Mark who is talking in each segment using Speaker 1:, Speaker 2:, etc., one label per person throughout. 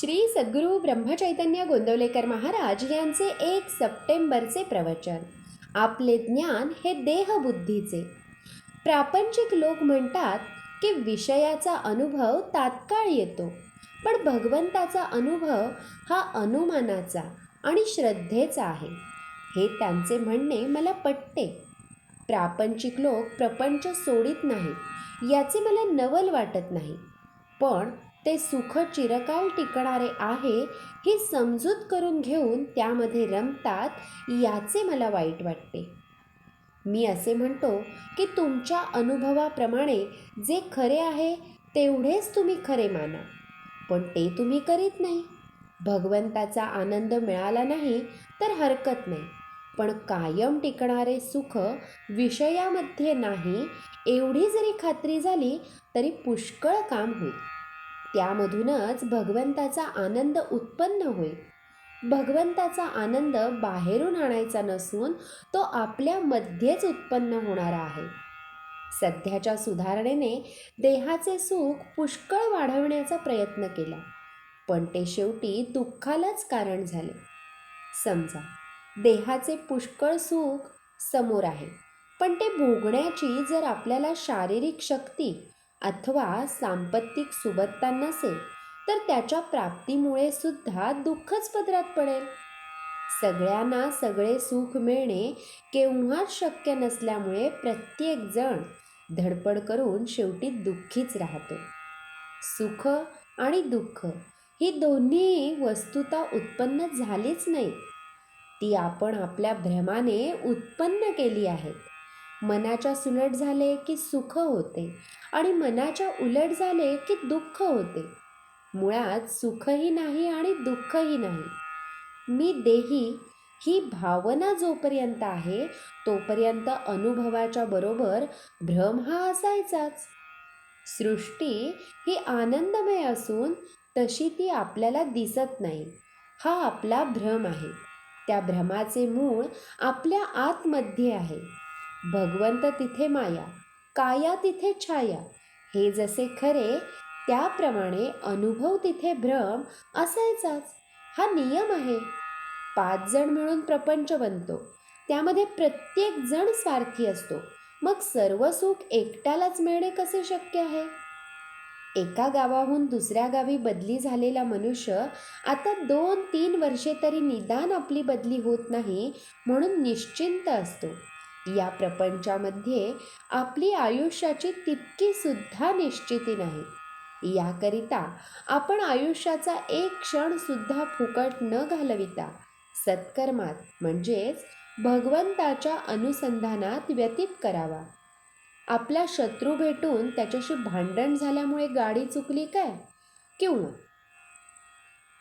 Speaker 1: श्री सद्गुरू ब्रह्मचैतन्य गोंदवलेकर महाराज यांचे एक सप्टेंबरचे प्रवचन. आपले ज्ञान हे देहबुद्धीचे. प्रापंचिक लोक म्हणतात की विषयाचा अनुभव तात्काळ येतो. पण भगवंताचा अनुभव हा अनुमानाचा आणि श्रद्धेचा आहे. हे त्यांचे म्हणणे मला पटते. प्रापंचिक लोक प्रपंच सोडित नाहीत याचे मला नवल वाटत नाही. पण ते सुख चिरकाल टिकणारे आहे ही समजूत करून घेऊन त्यामध्ये रमतात याचे मला वाईट वाटते. मी असे म्हणतो की तुमच्या अनुभवाप्रमाणे जे खरे आहे तेवढेच तुम्ही खरे माना. पण ते तुम्ही करीत नाही. भगवंताचा आनंद मिळाला नाही तर हरकत नाही. पण कायम टिकणारे सुख विषयामध्ये नाही एवढी जरी खात्री झाली तरी पुष्कळ काम होईल. त्यामधूनच भगवंताचा आनंद उत्पन्न होईल. भगवंताचा आनंद बाहेरून आणायचा नसून तो आपल्यामध्येच उत्पन्न होणारा आहे. सध्याच्या सुधारणेने देहाचे सुख पुष्कळ वाढवण्याचा प्रयत्न केला पण ते शेवटी दुःखालाच कारण झाले. समजा देहाचे पुष्कळ सुख समोर आहे पण ते भोगण्याची जर आपल्याला शारीरिक शक्ती अथवा सांपत्तिक सुबत्ता नसेल तर त्याच्या प्राप्तीमुळे सुद्धा दुःखच पदरात पडेल. सगळ्यांना सगळे सुख मिळणे केव्हाच शक्य नसल्यामुळे प्रत्येक जण धडपड करून शेवटी दुःखीच राहतो. सुख आणि दुःख ही दोन्ही वस्तुता उत्पन्न झालीच नाही. ती आपण आपल्या भ्रमाने उत्पन्न केली आहेत. मनाच्या सुलट झाले की सुख होते आणि मनाच्या उलट झाले की दुःख होते. मुळात सुखही नाही आणि दुःखही नाही. मी देही ही भावना जोपर्यंत आहे तोपर्यंत अनुभवाच्या बरोबर भ्रम हा असायचाच. सृष्टी ही आनंदमय असून तशी ती आपल्याला दिसत नाही. हा आपला भ्रम आहे. त्या भ्रमाचे मूळ आपल्या आतमध्ये आहे. भगवंत तिथे माया काया तिथे छाया. हे जसे खरे त्याप्रमाणे अनुभव तिथे भ्रम असायचाच. हा नियम आहे. पाच जण मिळून प्रपंच बनतो. त्यामध्ये प्रत्येक जण स्वार्थी असतो. मग सर्व सुख एकट्यालाच मिळणे कसे शक्य आहे? एका गावाहून दुसऱ्या गावी बदली झालेला मनुष्य आता दोन तीन वर्षे तरी निदान आपली बदली होत नाही म्हणून निश्चिंत असतो. या प्रपंचामध्ये आपली आयुष्याची तितकी सुद्धा निश्चिती नाही. याकरिता आपण आयुष्याचा एक क्षण सुद्धा फुकट न घालविता सत्कर्मात म्हणजेच भगवंताच्या अनुसंधानात व्यतीत करावा. आपला शत्रू भेटून त्याच्याशी भांडण झाल्यामुळे गाडी चुकली काय? किंवा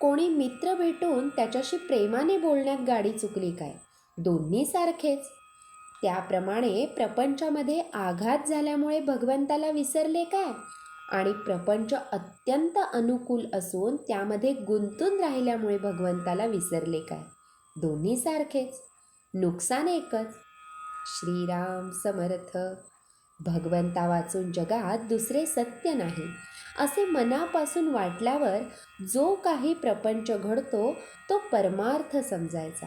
Speaker 1: कोणी मित्र भेटून त्याच्याशी प्रेमाने बोलण्यात गाडी चुकली काय? दोन्ही सारखेच. त्याप्रमाणे प्रपंचामध्ये आघात झाल्यामुळे भगवंताला विसरले काय? आणि प्रपंच अत्यंत अनुकूल असून त्यामध्ये गुंतून राहिल्यामुळे भगवंताला विसरले काय? दोन्ही सारखेच. नुकसान एकच. श्रीराम समर्थ. भगवंता वाचून जगात दुसरे सत्य नाही. असे मनापासून वाटल्यावर जो काही प्रपंच घडतो तो परमार्थ समजायचा.